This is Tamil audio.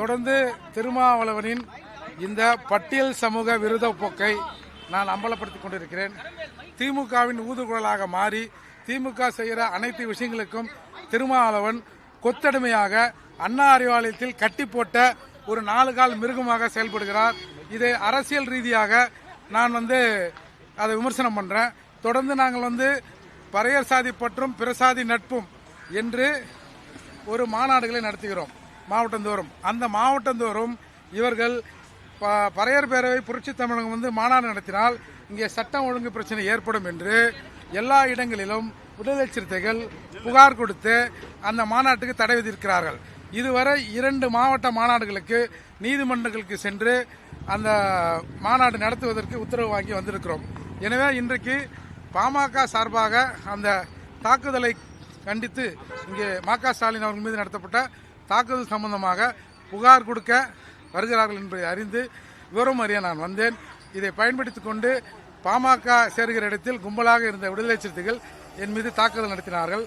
தொடர்ந்து திருமாவளவனின் இந்த பட்டியல் சமூக விருத போக்கை நான் அம்பலப்படுத்திக் கொண்டிருக்கிறேன். திமுகவின் ஊதுகுழலாக மாறி திமுக செய்கிற அனைத்து விஷயங்களுக்கும் திருமாவளவன் கொத்தடிமையாக அண்ணா அறிவாலயத்தில் கட்டி போட்ட ஒரு நாலு கால் மிருகமாக செயல்படுகிறார். இதை அரசியல் ரீதியாக நான் வந்து அதை விமர்சனம் பண்றேன். தொடர்ந்து நாங்கள் வந்து பறையர் சாதி பற்றும் பிரசாதி நட்பும் என்று ஒரு மாநாடுகளை நடத்துகிறோம். மாவட்டந்தோறும். அந்த மாவட்டந்தோறும் இவர்கள் ப- பறையர் பேரவை புரட்சி தமிழகம் வந்து மாநாடு நடத்தினால் இங்கே சட்டம் ஒழுங்கு பிரச்சனை ஏற்படும் என்று எல்லா இடங்களிலும் விடுதலை சிறுத்தைகள் புகார் கொடுத்து அந்த மாநாட்டுக்கு தடை விதிக்கிறார்கள். இதுவரை இரண்டு மாவட்ட மாநாடுகளுக்கு நீதிமன்றங்களுக்கு சென்று அந்த மாநாடு நடத்துவதற்கு உத்தரவு வாங்கி வந்திருக்கிறோம். எனவே இன்றைக்கு பாமக சார்பாக அந்த தாக்குதலை கண்டித்து இங்கே ம ஸ்டாலின் அவர்கள் மீது நடத்தப்பட்ட தாக்குதல் சம்பந்தமாக புகார் கொடுக்க வருகிறார்கள் என்பதை அறிந்து விவரம் அறிய நான் வந்தேன். இதை பயன்படுத்திக் கொண்டு பாமக சேர்கிற இடத்தில் கும்பலாக இருந்த விடுதலை சிறுத்தைகள் என் மீது தாக்குதல் நடத்தினார்கள்.